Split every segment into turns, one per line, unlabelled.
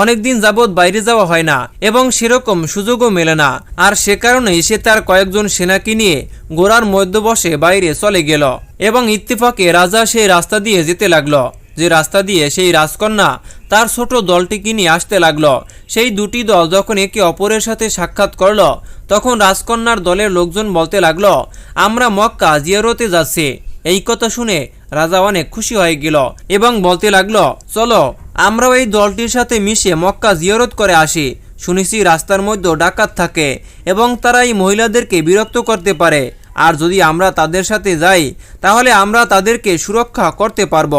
অনেকদিন যাবৎ বাইরে যাওয়া হয় না এবং সেরকম সুযোগও মেলে না। আর সে কারণেই সে তার কয়েকজন সেনাকে নিয়ে গোড়ার মধ্য বসে বাইরে চলে গেল এবং ইত্তেফাকে রাজা সেই রাস্তা দিয়ে যেতে লাগল। যে রাস্তা দিয়ে সেই রাজকন্যা তার ছোট দলটিকে নিয়ে আসতে লাগল। সেই দুটি দল যখন একে অপরের সাথে সাক্ষাৎ করল, তখন রাজকন্যার দলের লোকজন বলতে লাগল, আমরা মক্কা জিয়ারতে যাচ্ছি। এই কথা শুনে রাজা অনেক খুশি হয়ে গেল এবং বলতে লাগল, চলো আমরাও এই দলটির সাথে মিশে মক্কা জিয়ারত করে আসি। শুনেছি রাস্তার মধ্যে ডাকাত থাকে এবং তারা এই মহিলাদেরকে বিরক্ত করতে পারে। আর যদি আমরা তাদের সাথে যাই, তাহলে আমরা তাদেরকে সুরক্ষা করতে পারব।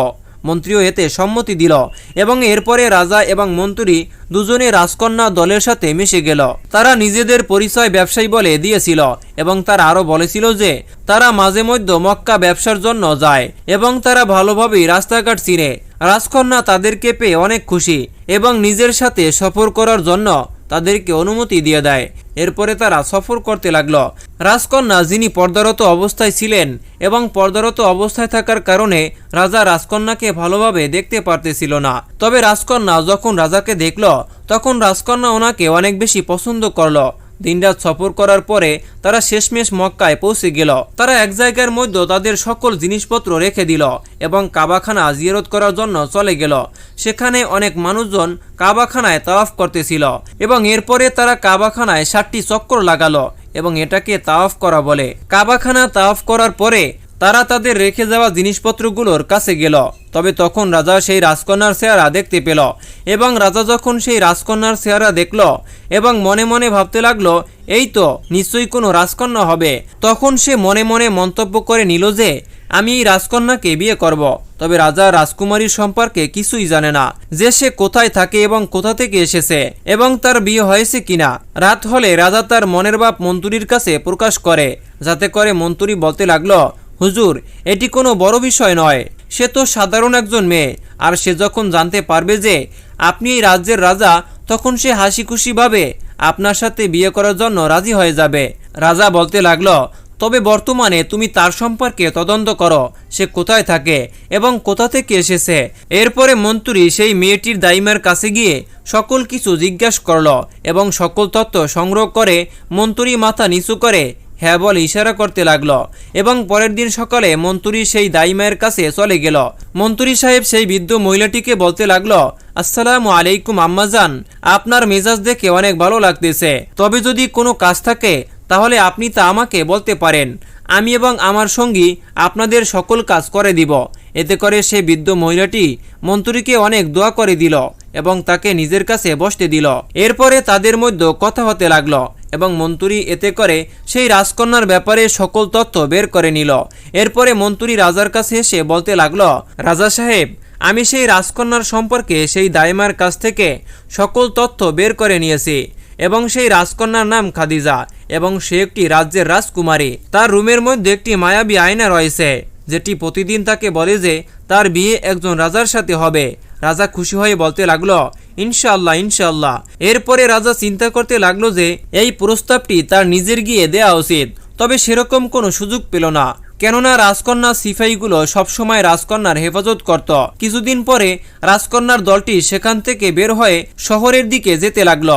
মন্ত্রীও এতে সম্মতি দিল এবং এরপরে রাজা এবং মন্ত্রী দুজনে রাজকন্যা দলের সাথে মিশে গেল। তারা নিজেদের পরিচয় ব্যবসায়ী বলে দিয়েছিল এবং তারা আরও বলেছিল যে, তারা মাঝে মধ্যে মক্কা ব্যবসার জন্য যায় এবং তারা ভালোভাবেই রাস্তাঘাট চিনে। রাজকন্যা তাদেরকে পেয়ে অনেক খুশি এবং নিজের সাথে সফর করার জন্য তাদেরকে অনুমতি দিয়ে দেয়। এরপরে তারা সফর করতে লাগল। রাজকন্যা যিনি পর্দারত অবস্থায় ছিলেন এবং পর্দারত অবস্থায় থাকার কারণে রাজা রাজকন্যাকে ভালোভাবে দেখতে পারতেছিল না। তবে রাজকন্যা যখন রাজাকে দেখল, তখন রাজকন্যা ওনাকে অনেক বেশি পছন্দ করল। দিনরাত সফর করার পরে তারা শেষমেশ মক্কায় পৌঁছে গেল। তারা এক জায়গার মধ্যে তাদের সকল জিনিসপত্র রেখে দিল এবং কাবাখানা জিয়ারত করার জন্য চলে গেল। সেখানে অনেক মানুষজন কাবাখানায় তাওয়াফ করতেছিল এবং এরপরে তারা কাবাখানায় ষাটটি চক্কর লাগালো এবং এটাকে তাওয়াফ করা বলে। কাবাখানা তাওয়াফ করার পরে তারা তাদের রেখে যাওয়া জিনিসপত্রগুলোর কাছে গেল। তবে তখন রাজা সেই রাজকন্যার চেহারা দেখতে পেল এবং রাজা যখন সেই রাজকন্যার চেহারা দেখল এবং মনে মনে ভাবতে লাগল, এই তো, নিশ্চয়ই কোনো রাজকন্যা হবে। তখন সে মনে মনে মন্তব্য করে নিল যে, আমি এই রাজকন্যাকে বিয়ে করব। তবে রাজা রাজকুমারীর সম্পর্কে কিছুই জানে না যে সে কোথায় থাকে এবং কোথা থেকে এসেছে এবং তার বিয়ে হয়েছে কিনা। রাত হলে রাজা তার মনের বাপ মন্ত্রীর কাছে প্রকাশ করে, যাতে করে মন্ত্রী বলতে লাগল হুজুর, এটি কোনো বড় বিষয় নয়। সে তো সাধারণ একজন মেয়ে। আর সে যখন জানতে পারবে যে আপনি এই রাজ্যের রাজা, তখন সে হাসি খুশিভাবে আপনার সাথে বিয়ে করার জন্য রাজি হয়ে যাবে। রাজা বলতে লাগল, তবে বর্তমানে তুমি তার সম্পর্কে তদন্ত করো, সে কোথায় থাকে এবং কোথা থেকে এসেছে? এরপরে মন্ত্রী সেই মেয়েটির দাইমার কাছে গিয়ে সকল কিছু জিজ্ঞাসা করল এবং সকল তথ্য সংগ্রহ করে মন্ত্রী মাথা নিচু করে হ্যাঁ বলে ইশারা করতে লাগল। এবং পরের দিন সকালে মন্ত্রী সেই দাইমায়ের কাছে চলে গেল। মন্ত্রী সাহেব সেই বৃদ্ধ মহিলাটিকে বলতে লাগল, আসসালামু আলাইকুম, আম্মাজান। আপনার মেজাজ দেখে অনেক ভালো লাগতেছে। তবে যদি কোনো কাজ থাকে, তাহলে আপনি তা আমাকে বলতে পারেন। আমি এবং আমার সঙ্গী আপনাদের সকল কাজ করে দিব। এতে করে সে বৃদ্ধ মহিলাটি মন্ত্রীকে অনেক দোয়া করে দিল এবং তাকে নিজের কাছে বসতে দিল। এরপরে তাদের মধ্যে কথা হতে লাগল। এবং মন্ত্রী এতে করে সেই রাজকন্যার ব্যাপারে সকল তথ্য বের করে নিল। এরপরে মন্ত্রী রাজার কাছে এসে বলতে লাগল, রাজা সাহেব, আমি সেই রাজকন্যার সম্পর্কে সেই দাইমার কাছ থেকে সকল তথ্য বের করে নিয়েছি এবং সেই রাজকন্যার নাম খাদিজা এবং সে একটি রাজ্যের রাজকুমারী। তার রুমের মধ্যে একটি মায়াবী আয়না রয়েছে, যেটি প্রতিদিন তাকে বলে যে তার বিয়ে একজন রাজার সাথে হবে। রাজা খুশি হয়ে বলতে লাগল ইনশাল্লাহ ইনশাল্লাহ এরপরে রাজা চিন্তা করতে লাগল যে, এই প্রস্তাবটি তার নিজের গিয়ে দেয়া উচিত। তবে সেরকম কোনো সুযোগ পেল না। কেননা রাজকন্যা সিফাইগুলো সবসময় রাজকন্যার হেফাজত করত। কিছুদিন পরে রাজকন্যার দলটি সেখান থেকে বের হয়ে শহরের দিকে যেতে লাগল,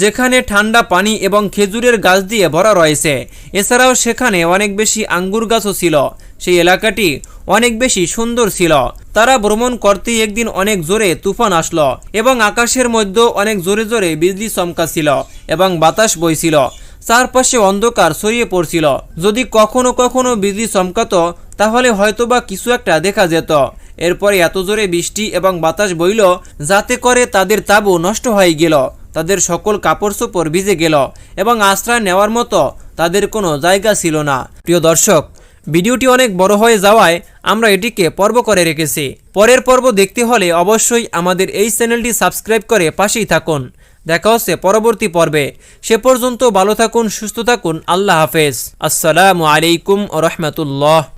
যেখানে ঠান্ডা পানি এবং খেজুরের গাছ দিয়ে ভরা রয়েছে। এছাড়াও সেখানে অনেক বেশি আঙ্গুর গাছও ছিল। সেই এলাকাটি অনেক বেশি সুন্দর ছিল। তারা ভ্রমণ করতেই একদিন অনেক জোরে তুফান আসলো এবং আকাশের মধ্যে অনেক জোরে জোরে বিজলি চমকাছিল এবং বাতাস বইছিল। চারপাশে অন্ধকার ছড়িয়ে পড়ছিল। যদি কখনো কখনো বিজলি চমকাতো, তাহলে হয়তোবা কিছু একটা দেখা যেত। এরপরে এত জোরে বৃষ্টি এবং বাতাস বইল, যাতে করে তাদের তাবু নষ্ট হয়ে গেল, তাদের সকল কাপড় চোপড় ভিজে গেল এবং আশ্রয় নেওয়ার মতো তাদের কোনো জায়গা ছিল না। প্রিয় দর্শক ভিডিওটি অনেক বড় হয়ে যাওয়ায় আমরা এটিকে পর্ব করে রেখেছি। পরের পর্ব দেখতে হলে অবশ্যই আমাদের এই চ্যানেলটি সাবস্ক্রাইব করে পাশেই থাকুন। দেখা হচ্ছে পরবর্তী পর্বে। সে পর্যন্ত ভালো থাকুন, সুস্থ থাকুন। আল্লাহ হাফেজ। আসসালামু আলাইকুম রহমতুল্লাহ।